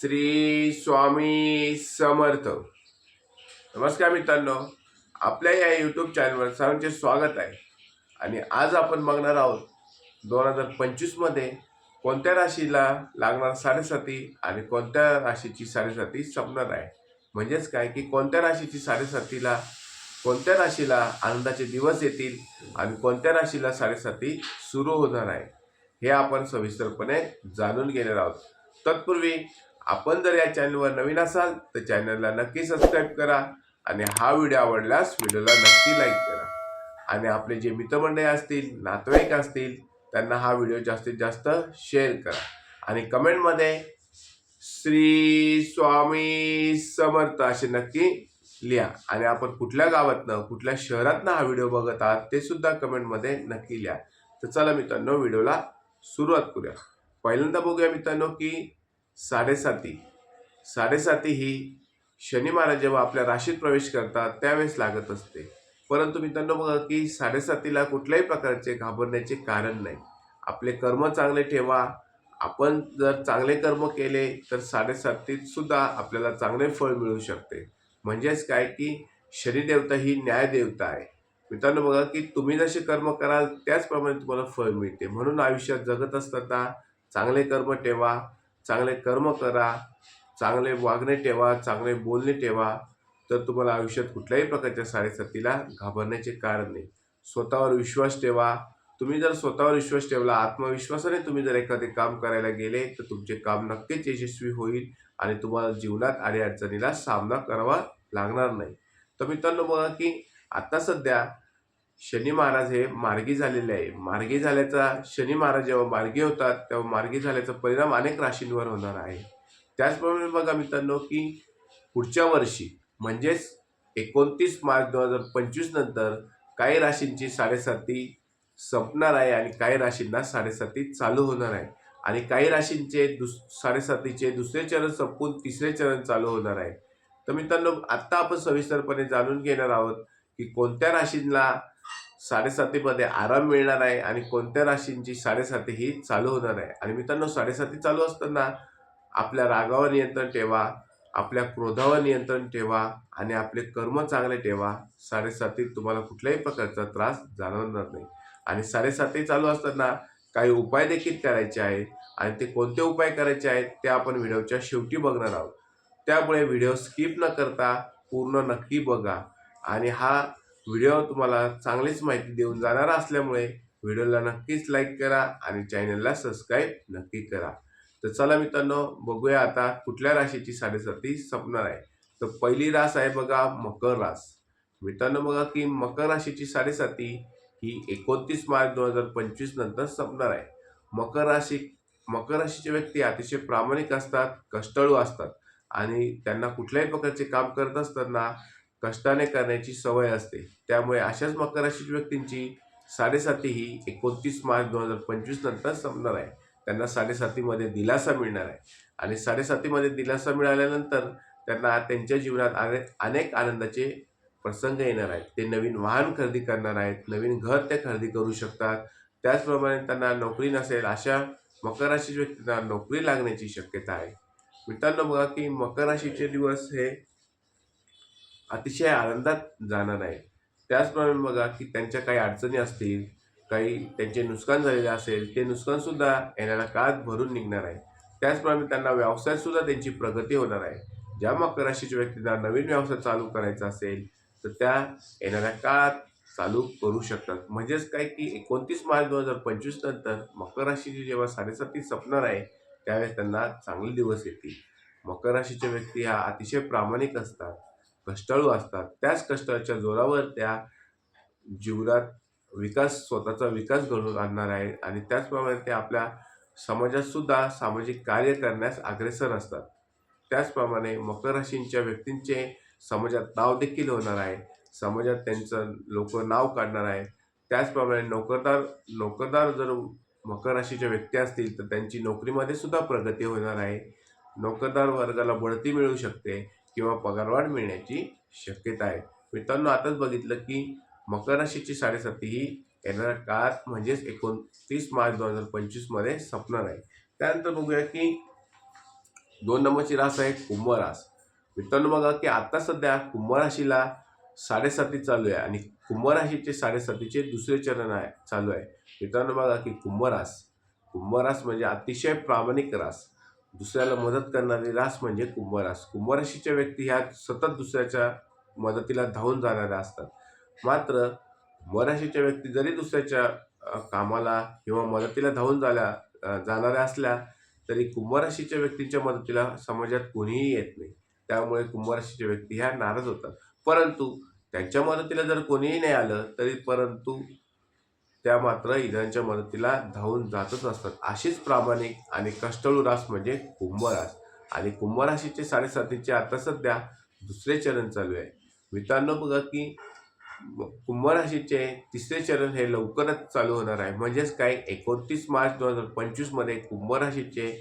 श्री स्वामी समर्थ. नमस्कार मित्रांनो. आपल्या या यूट्यूब चॅनलवर सर्वांचे स्वागत आहे. आणि आज आपण बघणार आहोत दोन हजार पंचवीसमध्ये कोणत्या राशीला लागणार साडेसाती आणि कोणत्या राशीची साडेसाती संपणार आहे? म्हणजेच काय की कोणत्या राशीची साडेसातीला कोणत्या राशीला आनंदाचे दिवस येतील आणि कोणत्या राशीला साडेसाती सुरू होणार आहे? हे आपण सविस्तरपणे जाणून घेणार आहोत. तत्पूर्वी आपण जर या चॅनलवर नवीन असाल तर चॅनलला नक्की सबस्क्राईब करा आणि हा व्हिडिओ आवडल्यास व्हिडिओला नक्की लाईक करा. आणि आपले जे मित्रमंडळी असतील नातेवाईक असतील त्यांना हा व्हिडिओ जास्तीत जास्त शेअर करा. आणि कमेंटमध्ये श्री स्वामी समर्थ असे नक्की लिहा. आणि आपण कुठल्या गावातनं कुठल्या शहरातनं हा व्हिडिओ बघत आहात ते सुद्धा कमेंटमध्ये नक्की लिहा. तर चला मित्रांनो व्हिडिओला सुरुवात करूया. पहिल्यांदा बघूया मित्रांनो की साडेसाती. साडेसाती ही शनी महाराज जेव्हा आपल्या राशीत प्रवेश करतात त्यावेळेस लागत असते. परंतु मित्रांनो बघा की साडेसातीला कुठल्याही प्रकारचे घाबरण्याचे कारण नाही. आपले कर्म चांगले ठेवा. आपण जर चांगले कर्म केले तर साडेसातीत सुद्धा आपल्याला चांगले फळ मिळू शकते. म्हणजेच काय की शनिदेवता ही न्यायदेवता आहे. मित्रांनो बघा की तुम्ही जसे कर्म कराल त्याचप्रमाणे तुम्हाला फळ मिळते. म्हणून आयुष्यात जगत असताना चांगले कर्म ठेवा. चांगले कर्म करा चांगले वागणे ठेवा चांगले बोलणे ठेवा तर तुम्हाला आयुष्यात कुठल्याही प्रकारच्या साडेसातीला घाबरण्याचे कारण नाही. स्वतःवर विश्वास ठेवा. तुम्ही जर स्वतःवर विश्वास ठेवला आत्मविश्वासाने तुम्ही जर एखादे काम करायला गेले तर तुमचे काम नक्कीच यशस्वी होईल आणि तुम्हाला जीवनात आणि अडचणीला सामना करावा लागणार नाही. तर मित्रांनो बघा की आता सध्या शनी महाराज हे मार्गी झालेले आहे. मार्गी झाल्याचा शनी महाराज जेव्हा मार्गी होतात तेव्हा मार्गी झाल्याचा परिणाम अनेक राशींवर होणार आहे. त्याचप्रमाणे बघा मित्रांनो की पुढच्या वर्षी म्हणजेच एकोणतीस मार्च दोन हजार पंचवीस नंतर काही राशींची साडेसाती संपणार आहे आणि काही राशींना साडेसाती चालू होणार आहे. आणि काही राशींचे दुस साडेसातीचे दुसरे चरण संपून तिसरे चरण चालू होणार आहे. तर मित्रांनो आत्ता आपण सविस्तरपणे जाणून घेणार आहोत की कोणत्या राशींना साडेसातीमध्ये आराम मिळणार आहे आणि कोणत्या राशींची साडेसाती ही चालू होणार आहे? आणि मित्रांनो साडेसाती चालू असताना आपल्या रागावर नियंत्रण ठेवा आपल्या क्रोधावर नियंत्रण ठेवा आणि आपले कर्म चांगले ठेवा. साडेसातीत तुम्हाला कुठल्याही प्रकारचा त्रास जाणवणार नाही. आणि साडेसाती चालू असताना काही उपाय देखील करायचे आहेत आणि ते कोणते उपाय करायचे आहेत ते आपण व्हिडिओच्या शेवटी बघणार आहोत. त्यामुळे व्हिडिओ स्किप न करता पूर्ण नक्की बघा आणि हा व्हिडिओ तुम्हाला चांगलीच माहिती देऊन जाणार असल्यामुळे व्हिडिओला नक्कीच लाईक करा आणि चॅनलला सबस्क्राईब नक्की करा. तर चला मित्रांनो बघूया आता कुठल्या राशीची साडेसाती संपणार आहे. तर पहिली रास आहे बघा मकर रास. मित्रांनो बघा की मकर राशीची साडेसाती ही एकोणतीस मार्च दोन हजार पंचवीस नंतर संपणार आहे. मकर राशी मकर राशीचे व्यक्ती अतिशय प्रामाणिक असतात कष्टाळू असतात आणि त्यांना कुठल्याही प्रकारचे काम करत असताना कष्टाने करण्याची सवय असते. त्यामुळे अशाच मकर राशीच्या व्यक्तींची साडेसाती ही एकोणतीस मार्च दोन हजार पंचवीस नंतर संपणार आहे. त्यांना साडेसातीमध्ये दिलासा मिळणार आहे. आणि साडेसातीमध्ये दिलासा मिळाल्यानंतर त्यांना त्यांच्या जीवनात अनेक अनेक आनंदाचे प्रसंग येणार आहेत. ते नवीन वाहन खरेदी करणार आहेत नवीन घर ते खरेदी करू शकतात. त्याचप्रमाणे त्यांना नोकरी नसेल अशा मकर राशीच्या व्यक्तींना नोकरी लागण्याची शक्यता आहे. मित्रांनो बघा की मकर राशीचे दिवस हे अतिशय आनंदात जाणार आहे. त्याचप्रमाणे बघा की त्यांच्या काही अडचणी असतील काही त्यांचे नुकसान झालेले असेल ते नुकसानसुद्धा येणाऱ्या काळात भरून निघणार आहे. त्याचप्रमाणे त्यांना व्यवसायातसुद्धा त्यांची प्रगती होणार आहे. ज्या मकर राशीच्या व्यक्तींना नवीन व्यवसाय चालू करायचा असेल तर त्या येणाऱ्या काळात चालू करू शकतात. म्हणजेच काय की एकोणतीस मार्च दोन हजार पंचवीस नंतर मकर राशीची जेव्हा साडेसाती संपणार आहे त्यावेळेस त्यांना चांगले दिवस येतील. मकर राशीचे व्यक्ती हा अतिशय प्रामाणिक असतात. कष्टाळू असतात. त्याच कष्टाच्या जोरावर त्या जीवनात विकास स्वतःचा विकास घडवून आणणार आहे आणि त्याचप्रमाणे ते आपल्या समाजातसुद्धा सामाजिक कार्य करण्यास अग्रेसर असतात. त्याचप्रमाणे मकर राशींच्या व्यक्तींचे समाजात नाव देखील होणार आहे. समाजात त्यांचं लोक नाव काढणार आहे. त्याचप्रमाणे नोकरदार नोकरदार जर मकर राशीच्या व्यक्ती असतील तर त्यांची नोकरीमध्ये सुद्धा प्रगती होणार आहे. नोकरदार वर्गाला बढती मिळू शकते. किंवा पगारवाढ मिळण्याची शक्यता आहे. मित्रांनो आताच बघितलं की मकर राशीची साडेसाती ही येणाऱ्या काळात म्हणजेच एकोणतीस मार्च दोन हजार पंचवीसमध्ये संपणार आहे. त्यानंतर बघूया की दोन नंबरची रास आहे कुंभ रास. मित्रांनो बघा की आता सध्या कुंभ राशीला साडेसाती चालू आहे आणि कुंभ राशीचे साडेसातीचे दुसरे चरण आहे चालू आहे. मित्रांनो बघा की कुंभ रास. कुंभ रास म्हणजे अतिशय प्रामाणिक रास. दुसऱ्याला मदत करणारी रास म्हणजे कुंभरास. कुंभराशीच्या व्यक्ती ह्या सतत दुसऱ्याच्या मदतीला धावून जाणाऱ्या असतात. मात्र कुंभराशीच्या व्यक्ती जरी दुसऱ्याच्या कामाला किंवा मदतीला धावून झाल्या जाणाऱ्या असल्या तरी कुंभराशीच्या व्यक्तीच्या मदतीला समाजात कोणीही येत नाही. त्यामुळे कुंभराशीच्या व्यक्ती ह्या नाराज होतात. परंतु त्यांच्या मदतीला जर कोणीही नाही आलं तरी परंतु त्या मात्र इतरांच्या मदतीला धावून जातच असतात अशीच प्रामाणिक आणि कष्टळू रास म्हणजे कुंभरास. आणि कुंभ राशीचे साडेसातीचे आता सध्या दुसरे चरण चालू आहे. मित्रांनो बघा की कुंभराशीचे कुंभ राशीचे तिसरे चरण हे लवकरच चालू होणार आहे. म्हणजेच काय? एकोणतीस मार्च दोन हजार पंचवीसमध्ये कुंभ राशीचे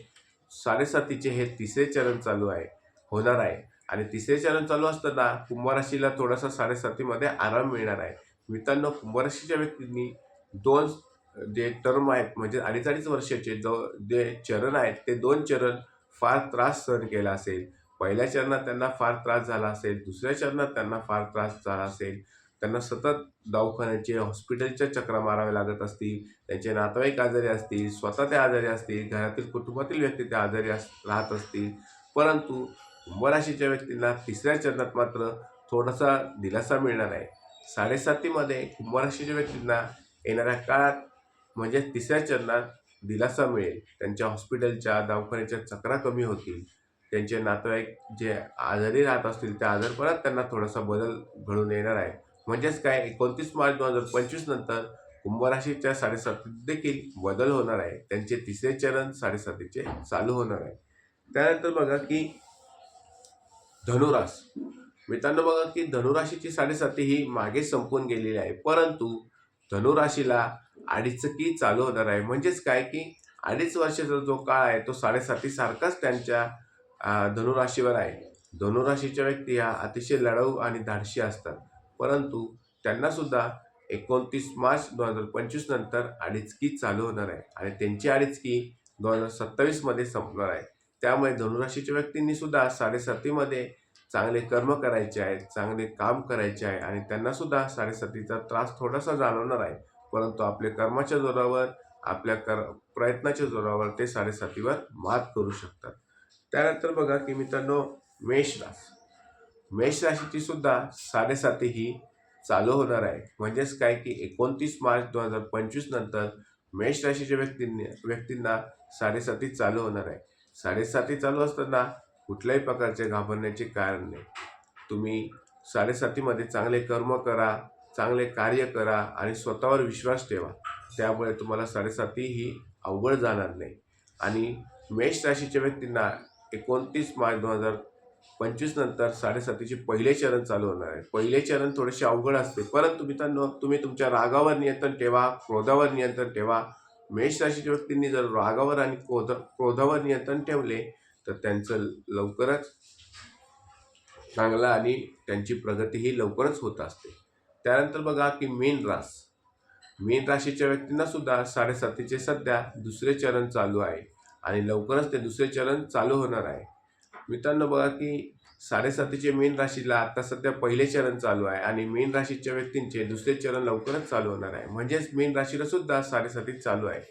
साडेसातीचे हे तिसरे चरण चालू आहे होणार आहे. आणि तिसरे चरण चालू असताना कुंभराशीला थोडासा साडेसातीमध्ये आराम मिळणार आहे. मित्रांनो कुंभराशीच्या व्यक्तींनी दोन जे टर्म आहेत म्हणजे अडीच अडीच वर्षाचे जो जे चरण आहेत ते दोन चरण फार त्रास सहन केला असेल. पहिल्या चरणात त्यांना फार त्रास झाला असेल दुसऱ्या चरणात त्यांना फार त्रास झाला असेल. त्यांना सतत दवाखान्याचे हॉस्पिटलच्या चक्रा माराव्या लागत असतील त्यांचे नातेवाईक आजारी असतील स्वतः ते आजारी असतील घरातील कुटुंबातील व्यक्ती त्या आजारी अस राहत असतील. परंतु कुंभराशीच्या व्यक्तींना तिसऱ्या चरणात मात्र थोडासा दिलासा मिळणार आहे. साडेसातीमध्ये कुंभराशीच्या व्यक्तींना येणाऱ्या काळात म्हणजे तिसऱ्या चरणात दिलासा मिळेल. त्यांच्या हॉस्पिटलच्या दवाखान्याच्या चक्रा कमी होतील. त्यांचे नातेवाईक जे आजारी राहत असतील त्या आजारपणात त्यांना थोडासा बदल घडून येणार आहे. म्हणजेच काय एकोणतीस मार्च दोन हजार पंचवीस नंतर कुंभराशीच्या साडेसातीत देखील बदल होणार आहे. त्यांचे तिसरे चरण साडेसातीचे चालू होणार आहे. त्यानंतर बघा की धनुरास. मित्रांनो बघा की धनुराशीची साडेसाती ही मागे संपून गेलेली आहे. परंतु धनुराशीला अडीचकी चालू होणार आहे. म्हणजेच काय की अडीच वर्षाचा जो काळ आहे तो साडेसाती सारखाच त्यांच्या धनुराशीवर आहे. धनुराशीच्या व्यक्ती ह्या अतिशय लढाऊ आणि धाडशी असतात. परंतु त्यांनासुद्धा एकोणतीस मार्च दोन हजार पंचवीस नंतर अडीचकी चालू होणार आहे. आणि त्यांची अडीचकी दोन हजार सत्तावीसमध्ये संपणार आहे. त्यामुळे धनुराशीच्या व्यक्तींनीसुद्धा साडेसातीमध्ये चांगले कर्म करायचे आहेत चांगले काम करायचे आहे आणि त्यांना सुद्धा साडेसातीचा त्रास थोडासा जाणवणार आहे. परंतु आपल्या कर्माच्या जोरावर आपल्या कर प्रयत्नाच्या जोरावर ते साडेसातीवर मात करू शकतात. त्यानंतर बघा की मित्रांनो मेष रास मेष राशीची सुद्धा साडेसाती ही चालू होणार आहे. म्हणजेच काय की एकोणतीस मार्च दोन हजार पंचवीस नंतर मेष राशीच्या व्यक्तींनी व्यक्तींना साडेसाती चालू होणार आहे. साडेसाती चालू असताना कुठल्याही प्रकारचे घाबरण्याचे कारण नाही. तुम्ही साडेसातीमध्ये चांगले कर्म करा चांगले कार्य करा आणि स्वतःवर विश्वास ठेवा. त्यामुळे तुम्हाला साडेसाती ही अवघड जाणार नाही. आणि मेष राशीच्या व्यक्तींना एकोणतीस मार्च दोन हजार पंचवीस नंतर साडेसातीचे पहिले चरण चालू होणार आहे. पहिले चरण थोडेसे अवघड असते परंतु तर तुम्ही तुमच्या रागावर नियंत्रण ठेवा क्रोधावर नियंत्रण ठेवा. मेष राशीच्या व्यक्तींनी जर रागावर आणि क्रोध क्रोधावर नियंत्रण ठेवले तर त्यांचं लवकरच चांगलं आणि त्यांची प्रगती ही लवकरच होत असते. त्यानंतर बघा की मीन रास. मीन राशीच्या व्यक्तींना सुद्धा साडेसातीचे सध्या दुसरे चरण चालू आहे आणि लवकरच ते दुसरे चरण चालू होणार आहे. मित्रांनो बघा की साडेसातीचे मीन राशीला आता सध्या पहिले चरण चालू आहे आणि मीन राशीच्या व्यक्तींचे दुसरे चरण लवकरच चालू होणार आहे. म्हणजेच मीन राशीला सुद्धा साडेसाती चालू आहे.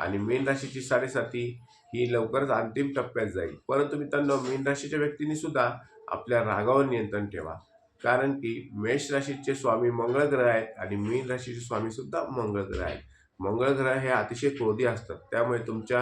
आणि मीन राशीची साडेसाती ही लवकरच अंतिम टप्प्यात जाईल. परंतु मित्रांनो मीन राशीच्या व्यक्तींनी सुद्धा आपल्या रागावर नियंत्रण ठेवा. कारण की मेष राशीचे स्वामी मंगळ ग्रह आहेत आणि मीन राशीचे स्वामी सुद्धा मंगळ ग्रह आहेत. मंगळ ग्रह हे अतिशय क्रोधी असतात. त्यामुळे तुमच्या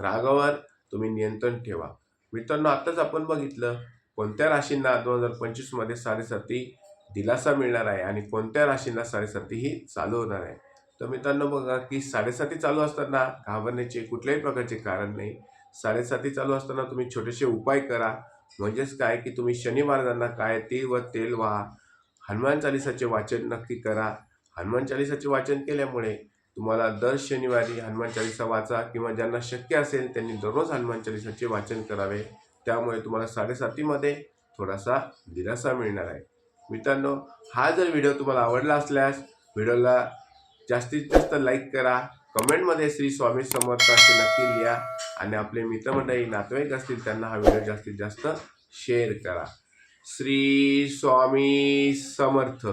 रागावर तुम्ही नियंत्रण ठेवा. मित्रांनो आत्ताच आपण बघितलं कोणत्या राशींना दोन हजार पंचवीसमध्ये साडेसाती दिलासा मिळणार आहे आणि कोणत्या राशींना साडेसाती ही चालू होणार आहे. तर मित्रांनो बघा की साडेसाती चालू असताना घाबरण्याचे कुठल्याही प्रकारचे कारण नाही. साडेसाती चालू असताना तुम्ही छोटेसे उपाय करा. म्हणजेच काय की तुम्ही शनी महाराजांना काय तीळ व तेल व्हा. हनुमान चालिसाचे वाचन नक्की करा. हनुमान चालिसाचे वाचन केल्यामुळे तुम्हाला दर शनिवारी हनुमान चालिसा वाचा किंवा ज्यांना शक्य असेल त्यांनी दररोज हनुमान चालिसाचे वाचन करावे. त्यामुळे तुम्हाला साडेसातीमध्ये थोडासा दिलासा मिळणार आहे. मित्रांनो हा जर व्हिडिओ तुम्हाला आवडला असल्यास व्हिडिओला जास्तीत जास्त लाईक करा. कमेंटमध्ये श्री स्वामी समर्थ असे नक्की लिहा. आणि आपले मित्रमंडळी नातेवाईक असतील त्यांना हा व्हिडिओ जास्तीत जास्त शेअर करा. श्री स्वामी समर्थ.